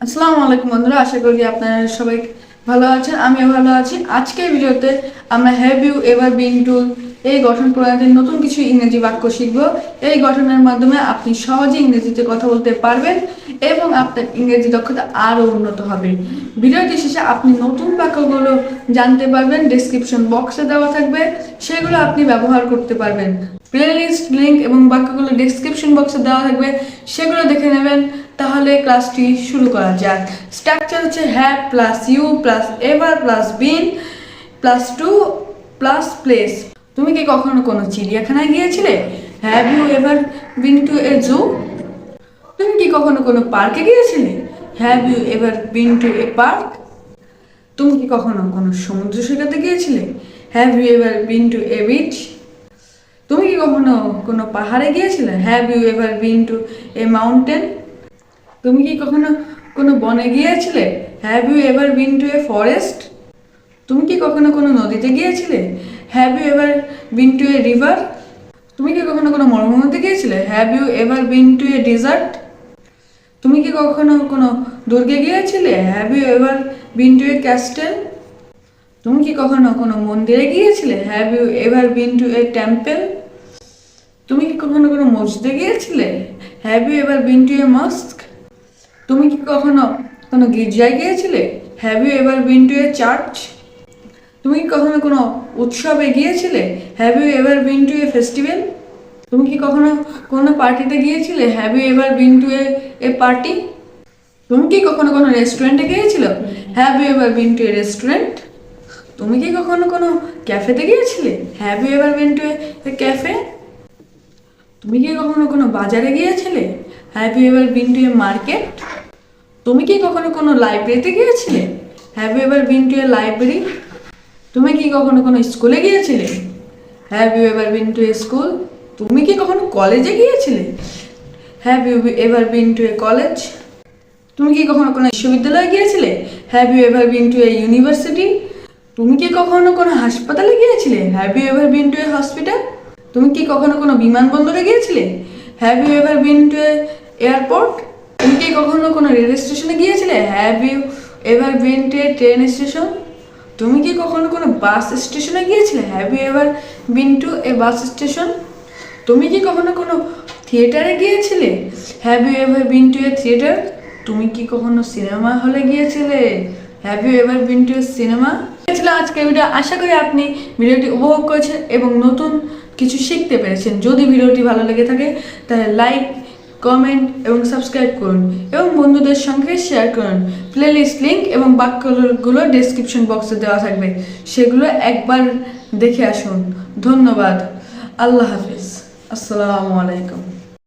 আসসালামু আলাইকুম বন্ধুরা, আশা করি আপনারা সবাই ভালো আছেন, আমিও ভালো আছি। আজকের ভিডিওতে আমরা have you ever been to এই গঠন প্রণালীর নতুন কিছু ইংরেজি বাক্য শিখব। এই গঠনের মাধ্যমে আপনি সহজে ইংরেজিতে কথা বলতে পারবেন এবং আপনার ইংরেজি দক্ষতা আরও উন্নত হবে। ভিডিওটি শেষে আপনি নতুন বাক্যগুলো জানতে পারবেন ডেসক্রিপশন বক্সে দেওয়া থাকবে, সেগুলো আপনি ব্যবহার করতে পারবেন। প্লেলিস্ট লিঙ্ক এবং বাক্যগুলো ডেসক্রিপশন বক্সে দেওয়া থাকবে, সেগুলো দেখে নেবেন, তাহলে ক্লাসটি শুরু করা যাক। স্ট্রাকচার হচ্ছে have plus you plus ever plus been plus to plus place তুমি কি কখনো কোনো চিড়িয়াখানায় গিয়েছিলে? Have you ever been to a zoo তুমি কি কখনো কোনো পার্কে গিয়েছিলে? Have you ever been to a park তুমি কি কখনো কোনো সমুদ্র সৈকতে গিয়েছিলে? Have you ever been to a beach তুমি কি কখনো কোনো পাহাড়ে গিয়েছিলে? Have you ever been to a mountain তুমি কি কখনো কোনো বনে গিয়েছিলে? Have you ever been to a forest তুমি কি কখনো কোনো নদীতে গিয়েছিলে? Have you ever been to a river তুমি কি কখনো কোনো মরুভূমিতে গিয়েছিলে? Have you ever been to a desert তুমি কি কখনো কোনো দুর্গে গিয়েছিলে? Have you ever been to a castle তুমি কি কখনো কোনো মন্দিরে গিয়েছিলে? Have you ever been to a temple তুমি কি কখনো কোনো মসজিদে গিয়েছিলে? Have you ever been to a mosque তুমি কি কখনো কোনো গির্জায় গিয়েছিলে? Have you ever been to a church তুমি কি কখনো কোনো উৎসবে গিয়েছিলে? Have you ever been to a festival তুমি কি কখনো কোনো পার্টিতে গিয়েছিলে? Have you ever been to a a party তুমি কি কখনো কোনো রেস্টুরেন্টে গিয়েছিলে? Have you ever been to a restaurant তুমি কি কখনো কোনো ক্যাফেতে গিয়েছিলে? Have you ever been to a cafe তুমি কি কখনো কোনো বাজারে গিয়েছিলে? Have you ever been to a market তুমি কি কখনো কোনো লাইব্রেরিতে গিয়েছিলে? Have you ever been to a library তুমি কি কখনো কোনো স্কুলে গিয়েছিলে? Have you ever been to a school তুমি কি কখনো কলেজে গিয়েছিলে? Have you ever been to a college তুমি কি কখনো কোনো বিশ্ববিদ্যালয়ে গিয়েছিলে? Have you ever been to a university তুমি কি কখনো কোনো হাসপাতালে গিয়েছিলে? Have you ever been to a hospital তুমি কি কখনো কোনো বিমানবন্দরে গিয়েছিলে? Have you ever been to a airport তুমি কি কখনো কোনো রেল স্টেশনে গিয়েছিলে? Have you ever been to a train station তুমি কি কখনো কোনো বাস স্টেশনে গিয়েছিলে? Have you ever been to a bus station তুমি কি কখনো কোনো থিয়েটারে গিয়েছিলে? Have you ever been to a theatre তুমি কি কখনো সিনেমা হলে গিয়েছিলে? Have you ever been to a cinema ছিল আজকের ভিডিও আশা করি আপনি ভিডিওটি উপভোগ করেছেন এবং নতুন কিছু শিখতে পেরেছেন। যদি ভিডিওটি ভালো লেগে থাকে, তাহলে লাইক কমেন্ট এবং সাবস্ক্রাইব করুন এবং বন্ধুদের সঙ্গে শেয়ার করুন। প্লেলিস্ট লিঙ্ক এবং বাক্যগুলো ডেসক্রিপশন বক্সে দেওয়া থাকবে। সেগুলো একবার দেখে আসুন। ধন্যবাদ। আল্লাহ হাফিজ। আসসালামু আলাইকুম।